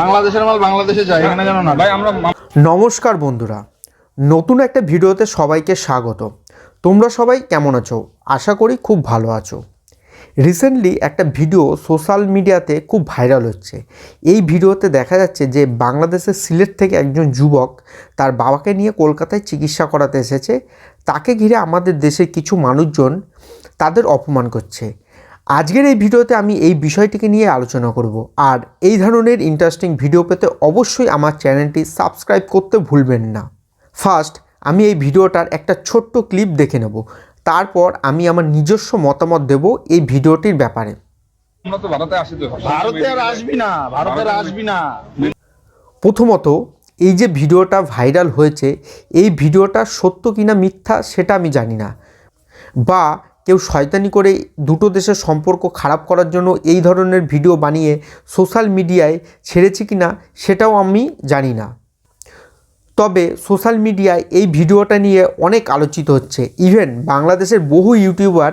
বাংলাদেশের মাল বাংলাদেশে যায় এখানে জানো না? ভাই আমরা নমস্কার বন্ধুরা। নতুন একটা ভিডিওতে সবাইকে স্বাগত। তোমরা সবাই কেমন আছো? আশা করি খুব ভালো আছো। রিসেন্টলি একটা ভিডিও সোশ্যাল মিডিয়াতে খুব ভাইরাল হচ্ছে। এই ভিডিওতে দেখা যাচ্ছে যে বাংলাদেশের সিলেট থেকে একজন যুবক তার বাবাকে নিয়ে কলকাতায় চিকিৎসা করাতে এসেছে। তাকে ঘিরে আমাদের দেশের কিছু মানুষজন তাদের অপমান করছে। আজকের এই ভিডিওতে আমি এই বিষয়টিকে নিয়ে আলোচনা করব। আর এই ধরনের ইন্টারেস্টিং ভিডিও পেতে অবশ্যই আমার চ্যানেলটি সাবস্ক্রাইব করতে ভুলবেন না। ফার্স্ট আমি এই ভিডিওটার একটা ছোট্ট ক্লিপ দেখে নেব। তারপর আমি আমার নিজস্ব মতামত দেব এই ভিডিওটির ব্যাপারে। ভারতে আসবি না ভারতে আর আসবি না। প্রথমত এই যে ভিডিওটা ভাইরাল হয়েছে এই ভিডিওটা সত্য কিনা মিথ্যা সেটা আমি জানি না। বা কেউ শয়তানি করে দুটো দেশের সম্পর্ক খারাপ করার জন্য এই ধরনের ভিডিও বানিয়ে সোশ্যাল মিডিয়ায় ছেড়েছে কিনা সেটাও আমি জানি না। তবে সোশ্যাল মিডিয়ায় এই ভিডিওটা নিয়ে অনেক আলোচিত হচ্ছে। ইভেন বাংলাদেশের বহু ইউটিউবার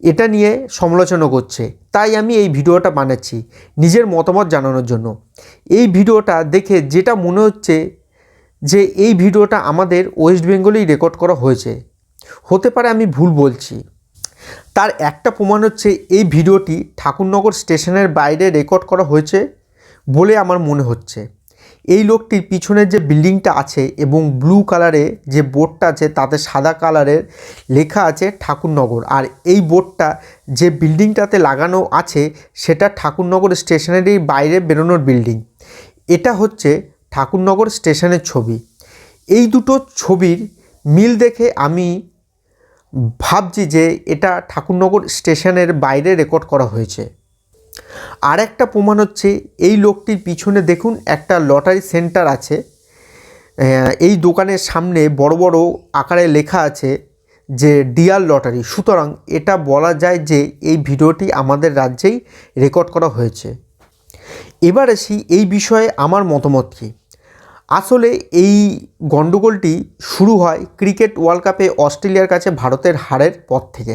এটা নিয়ে সমালোচনা করছে। তাই আমি এই ভিডিওটা বানাচ্ছি নিজের মতামত জানানোর জন্য। এই ভিডিওটা দেখে যেটা মনে হচ্ছে যে এই ভিডিওটা আমাদের ওয়েস্ট বেঙ্গলেই রেকর্ড করা হয়েছে। হতে পারে আমি ভুল বলছি। তার একটা প্রমাণ হচ্ছে এই ভিডিওটি ঠাকুরনগর স্টেশনের বাইরে রেকর্ড করা হয়েছে বলে আমার মনে হচ্ছে। এই লোকটির পিছনের যে বিল্ডিংটা আছে এবং ব্লু কালারে যে বোর্ডটা আছে তাতে সাদা কালারের লেখা আছে ঠাকুরনগর। আর এই বোর্ডটা যে বিল্ডিংটাতে লাগানো আছে সেটা ঠাকুরনগর স্টেশনেরই বাইরে বেরোনোর বিল্ডিং। এটা হচ্ছে ঠাকুরনগর স্টেশনের ছবি। এই দুটো ছবির মিল দেখে আমি ভাবছি যে এটা ঠাকুরনগর স্টেশনের বাইরে রেকর্ড করা হয়েছে। আর একটা প্রমাণ হচ্ছে, এই লোকটির পিছনে দেখুন একটা লটারি সেন্টার আছে। এই দোকানের সামনে বড় বড় আকারে লেখা আছে যে, ডিয়ার লটারি। সুতরাং এটা বলা যায় যে, এই ভিডিওটি আমাদের রাজ্যেই রেকর্ড করা হয়েছে। এবার আসি এই বিষয়ে আমার মতামত কী। আসলে এই গণ্ডগোলটি শুরু হয় ক্রিকেট ওয়ার্ল্ড কাপে অস্ট্রেলিয়ার কাছে ভারতের হারের পর থেকে।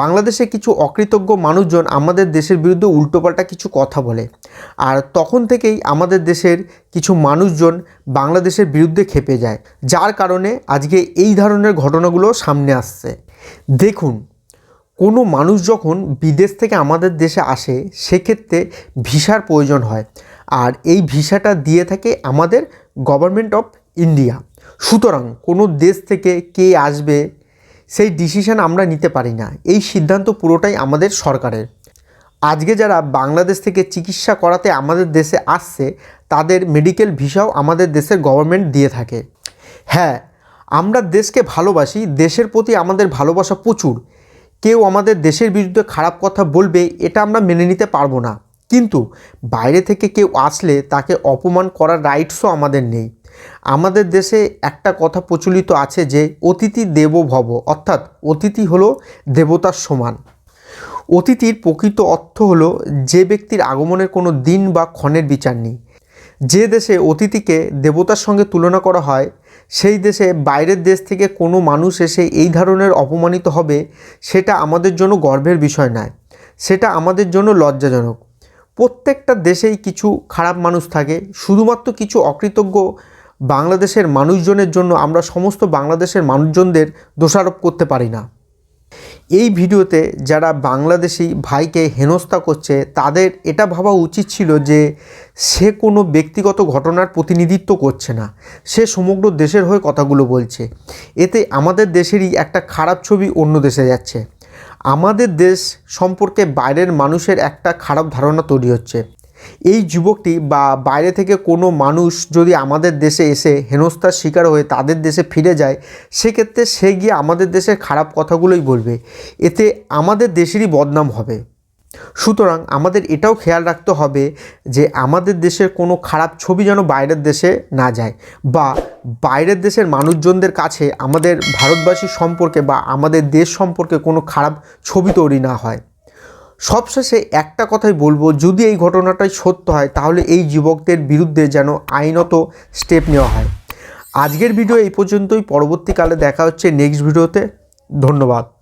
বাংলাদেশে কিছু অকৃতজ্ঞ মানুষজন আমাদের দেশের বিরুদ্ধে উল্টোপাল্টা কিছু কথা বলে। আর তখন থেকেই আমাদের দেশের কিছু মানুষজন বাংলাদেশের বিরুদ্ধে খেপে যায়, যার কারণে আজকে এই ধরনের ঘটনাগুলো সামনে আসছে। দেখুন, কোনো মানুষ যখন বিদেশ থেকে আমাদের দেশে আসে, সেক্ষেত্রে ভিসার প্রয়োজন হয়। আর এই ভিসাটা দিয়ে থাকে আমাদের গভর্নমেন্ট অফ ইন্ডিয়া। সুতরাং কোনো দেশ থেকে কে আসবে, সেই ডিসিশন আমরা নিতে পারি না। এই সিদ্ধান্ত পুরোটাই আমাদের সরকারের। আজকে যারা বাংলাদেশ থেকে চিকিৎসা করাতে আমাদের দেশে আসছে, তাদের মেডিকেল ভিসাও আমাদের দেশের গভর্নমেন্ট দিয়ে থাকে। হ্যাঁ আমরা দেশকে ভালোবাসি, দেশের প্রতি আমাদের ভালোবাসা প্রচুর। কেউ আমাদের দেশের বিরুদ্ধে খারাপ কথা বলবে, এটা আমরা মেনে নিতে পারব না। কিন্তু বাইরে থেকে কেউ আসলে তাকে অপমান করার রাইটসও আমাদের নেই। আমাদের দেশে একটা কথা প্রচলিত আছে যে অতিথি দেব ভব অর্থাৎ অতিথি হলো দেবতার সমান। অতিথির প্রকৃত অর্থ হলো যে ব্যক্তির আগমনের কোনো দিন বা ক্ষণের বিচার নেই। যে দেশে অতিথিকে দেবতার সঙ্গে তুলনা করা হয়, সেই দেশে বাইরের দেশ থেকে কোনো মানুষ এসে এই ধরনের অপমানিত হবে, সেটা আমাদের জন্য গর্বের বিষয় নয়। সেটা আমাদের জন্য লজ্জাজনক। প্রত্যেকটা দেশেই কিছু খারাপ মানুষ থাকে। শুধুমাত্র কিছু অকৃতজ্ঞ বাংলাদেশের মানুষজনের জন্য আমরা সমস্ত বাংলাদেশের মানুষজনদের দোষারোপ করতে পারি না। এই ভিডিওতে যারা বাংলাদেশি ভাইকে হেনস্থা করছে, তাদের এটা ভাবা উচিত ছিল যে সে কোনো ব্যক্তিগত ঘটনার প্রতিনিধিত্ব করছে না। সে সমগ্র দেশের হয়ে কথাগুলো বলছে। এতে আমাদের দেশেরই একটা খারাপ ছবি অন্য দেশে যাচ্ছে। আমাদের দেশ সম্পর্কে বাইরের মানুষের একটা খারাপ ধারণা তৈরি হচ্ছে। এই যুবকটি বা বাইরে থেকে কোনো মানুষ যদি আমাদের দেশে এসে হেনস্থার শিকার হয়ে তাদের দেশে ফিরে যায়, সেক্ষেত্রে সে গিয়ে আমাদের দেশের খারাপ কথাগুলোই বলবে। এতে আমাদের দেশেরই বদনাম হবে। সুতরাং আমাদের এটাও খেয়াল রাখতে হবে যে আমাদের দেশের কোনো খারাপ ছবি যেন বাইরের দেশে না যায় বা বাইরের দেশের মানুষজনদের কাছে আমাদের ভারতবাসী সম্পর্কে বা আমাদের দেশ সম্পর্কে কোনো খারাপ ছবি তৈরি না হয়। সবশেষে একটা কথাই বলব, যদি এই ঘটনাটাই সত্য হয়, তাহলে এই যুবকদের বিরুদ্ধে যেন আইনত স্টেপ নেওয়া হয়। আজকের ভিডিও এই পর্যন্তই, পরবর্তীকালে দেখা হচ্ছে নেক্সট ভিডিওতে। ধন্যবাদ।